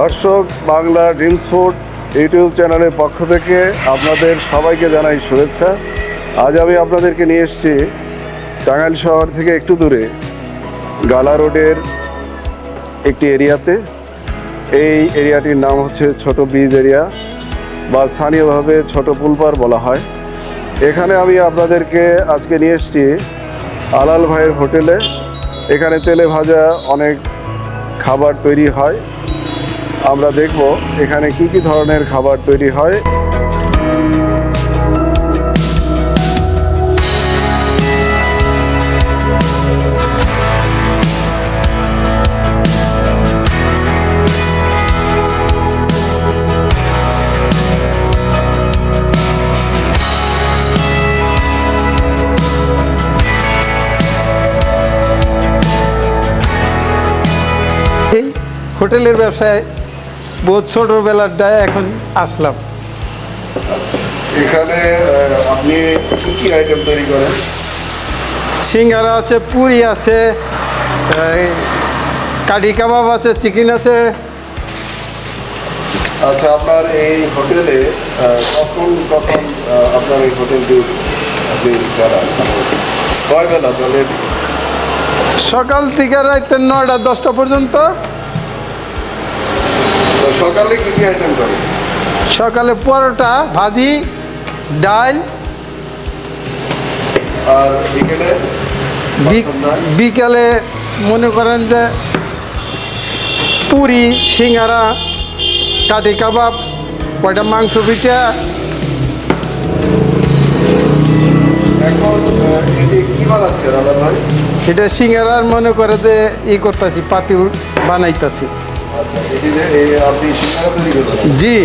দর্শক, Bangla dreams food YouTube চ্যানেলের পক্ষ থেকে আপনাদের সবাইকে জানাই শুভেচ্ছা। আজ আমি আপনাদেরকে নিয়ে এসেছি টাঙ্গাইল শহর থেকে একটু দূরে, গালা রোডের একটি এরিয়াতে। এই এরিয়াটির নাম হচ্ছে ছোট ব্রিজ এরিয়া বা স্থানীয়ভাবে ছোট পুলপার বলা হয়। এখানে আমি আপনাদেরকে আজকে নিয়ে এসেছি আলাল ভাইয়ের হোটেলে। এখানে তেলে ভাজা অনেক খাবার তৈরি হয়। আমরা দেখব এখানে কি কি ধরনের খাবার তৈরি হয়। এই হোটেলের ব্যবসায় বহুত ছোটোবেলাটায় এখন আসলাম। এখানে আপনি কি কি আইটেম তৈরি করেন? সিঙ্গারা আছে পুরি আছে কাঠি কাবাব আছে চিকেন আছে। আচ্ছা আপনার এই হোটেলে কখন কখন আপনার এই হোটেলটি? কয় বেলা চলে? সকাল থেকে রাতে নয়টা দশটা পর্যন্ত। সকালে কি কি আইটেম করেন সকালে পরোটা ভাজি ডাল। আর বিকেলে? বিকালে মনে করেন যে পুরি সিঙ্গারা কাটি কাবাব কয়টা মাংস পিঠা। এটি সিঙ্গারার মনে করে যে ই করতেছি পাতি বানাইতাছি। আপনি সিঙ্গারা তৈরি করবেন জি।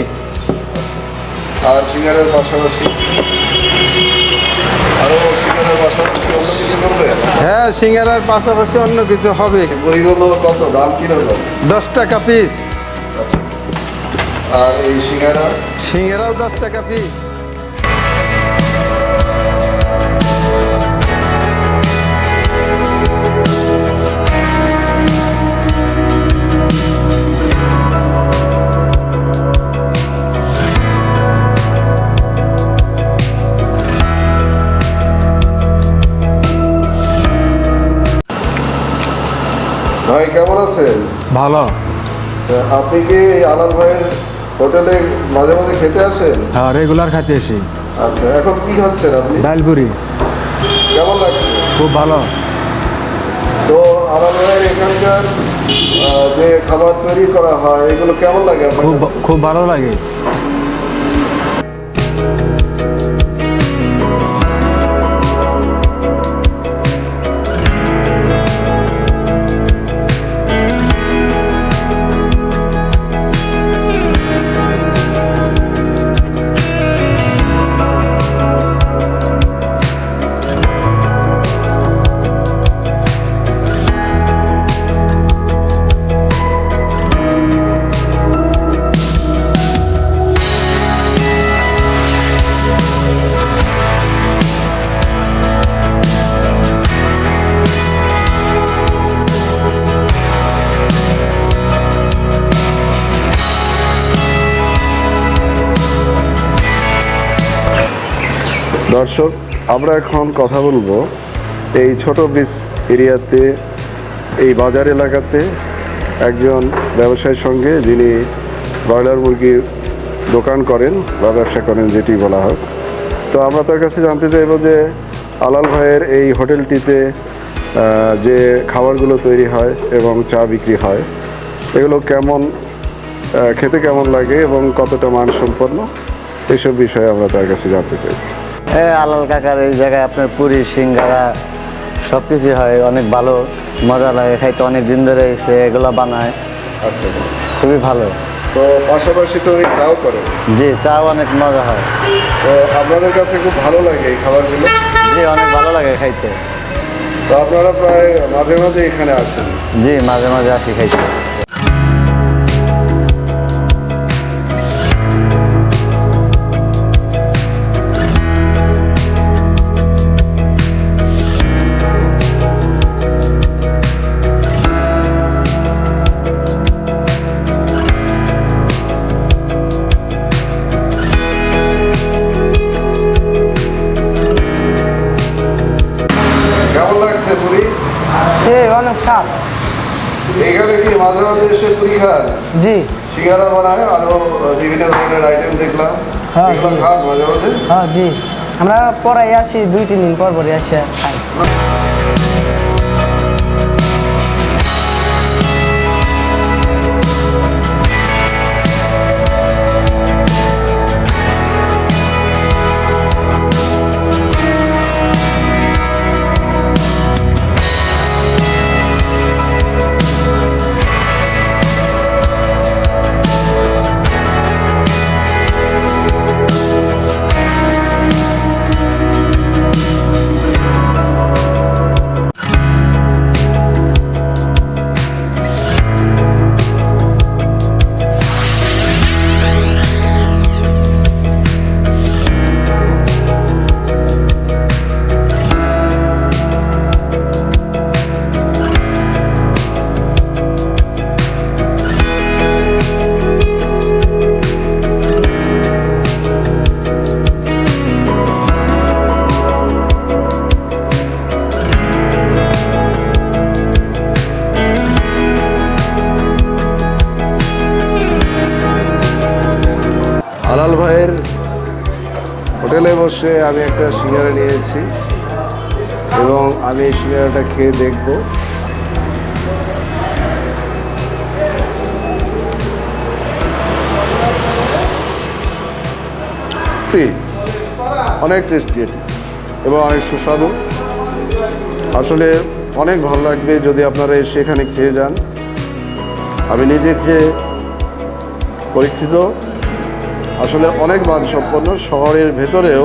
আর সিঙ্গারের পাশাপাশি আরও সিঙ্গারের পাশাপাশি অন্য কিছু করবে? হ্যাঁ সিঙ্গারার পাশাপাশি অন্য কিছু হবে। বইগুলো কত? দাম কীরকম? দশ টাকা পিস আচ্ছা। আর এই সিঙ্গারা? সিঙ্গারাও দশ টাকা পিস ভাই কেমন আছেন? ভালো। আপনি কি আলাল ভাইয়ের হোটেলে মাঝে মাঝে খেতে আসেন? হ্যাঁ রেগুলার খাইতে আসি। আচ্ছা এখন কি খাচ্ছেন আপনি? ডালপুরি। কেমন লাগছে? খুব ভালো। তো আলাল ভাইয়ের এখানকার যে খাবার তৈরি করা হয় এগুলো কেমন লাগে খুব খুব ভালো লাগে। দর্শক, আমরা এখন কথা বলব এই ছোট ব্রিজ এরিয়াতে, এই বাজার এলাকাতে একজন ব্যবসায়ীর সঙ্গে যিনি ব্রয়লার মুরগির দোকান করেন বা ব্যবসা করেন, যেটি বলা হোক। তো আমরা তার কাছে জানতে চাইব যে আলাল ভাইয়ের এই হোটেলটিতে যে খাবারগুলো তৈরি হয় এবং চা বিক্রি হয়, এগুলো কেমন খেতে কেমন লাগে এবং কতটা মানসম্পন্ন, এসব বিষয়ে আমরা তার কাছে জানতে চাই আলাল কাকার এই জায়গায় আপনার পুরি সিঙ্গারা সব কিছুই হয় অনেক ভালো মজা লাগে খাইতে অনেক দিন ধরে সে এগুলো বানায়। আচ্ছা আচ্ছা। খুবই ভালো। তো পাশাপাশি তো এই চাও করে। জি চাও অনেক মজা হয়। তো আপনাদের কাছে খুব ভালো লাগে এই খাবারগুলো? জি অনেক ভালো লাগে খাইতে। তো আপনারা প্রায় মাঝে মাঝে এখানে আসেন। জি মাঝে মাঝে আসি খাইতে। মাঝে মাঝে এসে পুরি খান জি। সিঙ্গারা বানায় আরও বিভিন্ন ধরনের আইটেম দেখলাম। হ্যাঁ, এগুলো জি। খান মাঝে মাঝে হ্যাঁ জি। আমরা পরে আসি দুই তিন দিন পর পরে আসি খাই। হোটেলে বসে আমি একটা সিঙ্গারা নিয়েছি এবং আমি এই সিঙ্গারাটা খেয়ে দেখব। অনেক টেস্টি এটি এবং অনেক সুস্বাদু। আসলে অনেক ভালো লাগবে যদি আপনারা এসে এখানে খেয়ে যান। আমি নিজে খেয়ে পরীক্ষিত। আসলে অনেক মানসম্পন্ন। শহরের ভেতরেও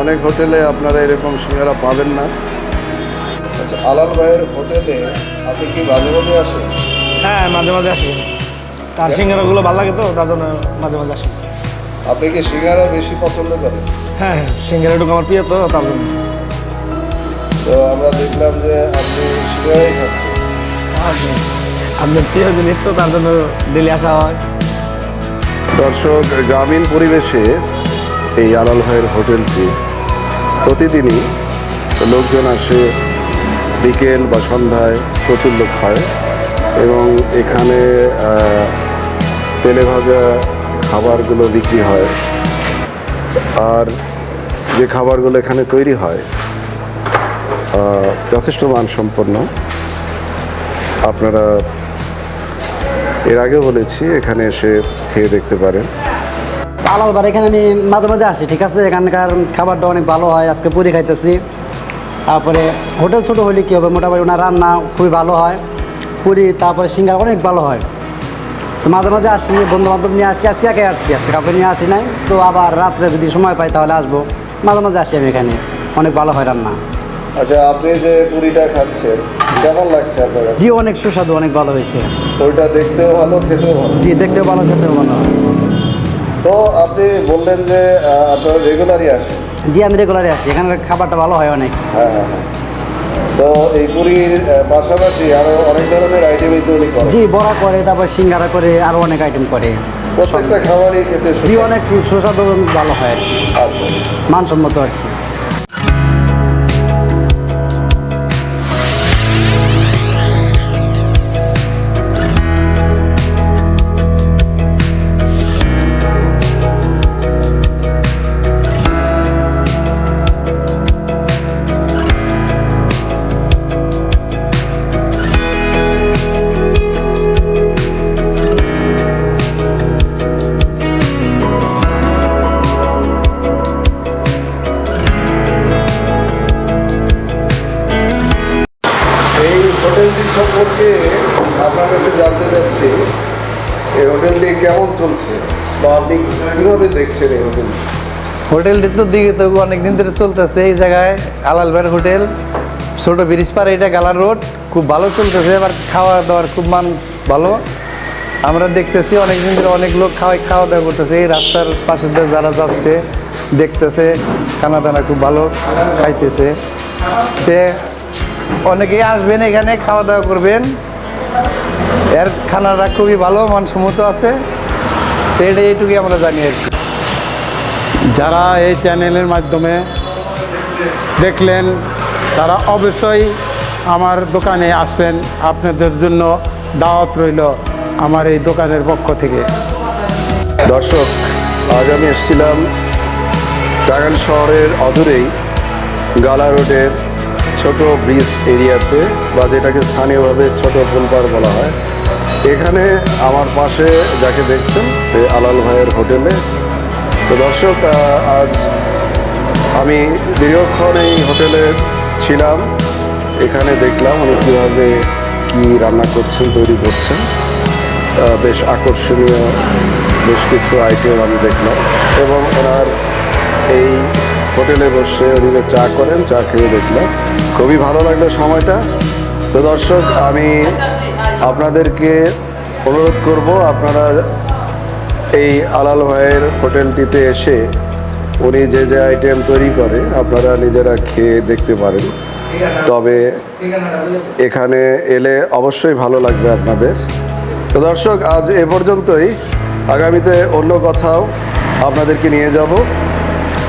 অনেক হোটেলে আপনারা এরকম সিঙ্গারা পাবেন না। আচ্ছা আলাল ভাইয়ের হোটেলে আপনি কি মাঝে মাঝে আসেন? হ্যাঁ মাঝে মাঝে আসি। তার সিঙ্গারাগুলো ভালো লাগে তো তার জন্য মাঝে মাঝে আসি। আপনি কি সিঙ্গারা বেশি পছন্দ করেন? হ্যাঁ হ্যাঁ সিঙ্গারাটুকু আমার প্রিয় তো তার জন্য। তো আমরা দেখলাম যে আপনি সিঙ্গারাই খাচ্ছেন। আপনার প্রিয় জিনিস তো তার জন্য ডেলি আসা হয়। দর্শক, গ্রামীণ পরিবেশে এই আলাল ভাইয়ের হোটেলটি প্রতিদিনই লোকজন আসে, বিকেল বা সন্ধ্যায় প্রচুর লোক হয় এবং এখানে তেলে ভাজা খাবারগুলো বিক্রি হয়। আর যে খাবারগুলো এখানে তৈরি হয় যথেষ্ট মানসম্পন্ন। আপনারা এর আগেও বলেছি, এখানে এসে খেয়ে দেখতে পারেন। আলালবার এখানে আমি মাঝে মাঝে আসি, ঠিক আছে? এখানকার খাবারটা অনেক ভালো হয়, আজকে পুরি খাইতেছি। তারপরে হোটেল ছোটো হলে কী হবে? মোটামুটি ওনার রান্না খুবই ভালো হয়। পুরি, তারপরে সিঙ্গার অনেক ভালো হয়। তো মাঝে মাঝে আসি বন্ধু বান্ধব নিয়ে আসি, আজকে একে আসছি, আজকে কাউকে নিয়ে আসি নাই। তো আবার রাত্রে যদি সময় পাই তাহলে আসব। মাঝে মাঝে আসি আমি এখানে, অনেক ভালো হয় রান্না। আচ্ছা আপনি যে পুরিটা খাচ্ছেন কেমন লাগছে আপনার জি অনেক সুস্বাদু অনেক ভালো হয়েছে। ওইটা দেখতেও ভালো খেতেও ভালো। জি দেখতেও ভালো খেতেও ভালো। তো আপনি বললেন যে আপনারা রেগুলারই আসেন। জি আমি রেগুলারই আসি। এখানের খাবারটা ভালো হয় অনেক। হ্যাঁ হ্যাঁ হ্যাঁ। তো এই পুরীর পাশাপাশি আরও অনেক ধরনের আইটেমই তৈরি করে। জি বড়া করে তারপর সিঙ্গারা করে আরও অনেক আইটেম করে। প্রত্যেকটা খাবারই খেতে জি অনেক সুস্বাদু ভালো হয়। আর কি আচ্ছা। মানসম্মত আর কি। সম্পর্কে আপনার কাছে জানতে চাচ্ছি, এই হোটেলটি কেমন চলছে? বা আপনি কীভাবে দেখছেন এই হোটেলটি হোটেলটি তো দিকে তো অনেক দিন ধরে চলতেছে, এই জায়গায় আলালবের হোটেল, ছোট ব্রিজ পার এটা গালার রোড, খুব ভালো চলতেছে এবার খাওয়া দাওয়ার খুব মান ভালো। আমরা দেখতেছি অনেক দিন ধরে অনেক লোক খাওয়াই খাওয়া দাওয়া করতেছে, এই রাস্তার পাশে যারা যাচ্ছে, দেখতেছে খানা দানা খুব ভালো, খাইতেছে। অনেকেই আসবেন এখানে খাওয়া দাওয়া করবেন। এর খানাটা খুবই ভালো মানসম্মত আছে। তো এটা এইটুকুই আমরা জানি যারা এই চ্যানেলের মাধ্যমে দেখলেন তারা অবশ্যই আমার দোকানে আসবেন। আপনাদের জন্য দাওয়াত রইল আমার এই দোকানের পক্ষ থেকে। দর্শক আজ আমি এসেছিলাম টাঙ্গাইল শহরের অদূরেই গালা রোডের ছোট ব্রিজ এরিয়াতে বা যেটাকে স্থানীয়ভাবে ছোট পুলপাড় বলা হয়। এখানে আমার পাশে যাকে দেখছেন আলাল ভাইয়ের হোটেলে। তো দর্শক আজ আমি দীর্ঘক্ষণ এই হোটেলে ছিলাম। এখানে দেখলাম উনি কীভাবে কী রান্না করছেন, তৈরি করছেন। বেশ আকর্ষণীয়, বেশ কিছু আইটেম আমি দেখলাম। এবং ওনার এই হোটেলে বসে যে চা করেন, চা খেয়ে দেখলাম। খুবই ভালো লাগল সময়টা। তো দর্শক, আমি আপনাদেরকে অনুরোধ করব, আপনারা এই আলাল ভাইয়ের হোটেলটিতে এসে উনি যে যে আইটেম তৈরি করে, আপনারা নিজেরা খেয়ে দেখতে পারেন। তবে এখানে এলে অবশ্যই ভালো লাগবে আপনাদের। তো দর্শক, আজ এ পর্যন্তই। আগামীতে অন্য কথাও আপনাদেরকে নিয়ে যাব।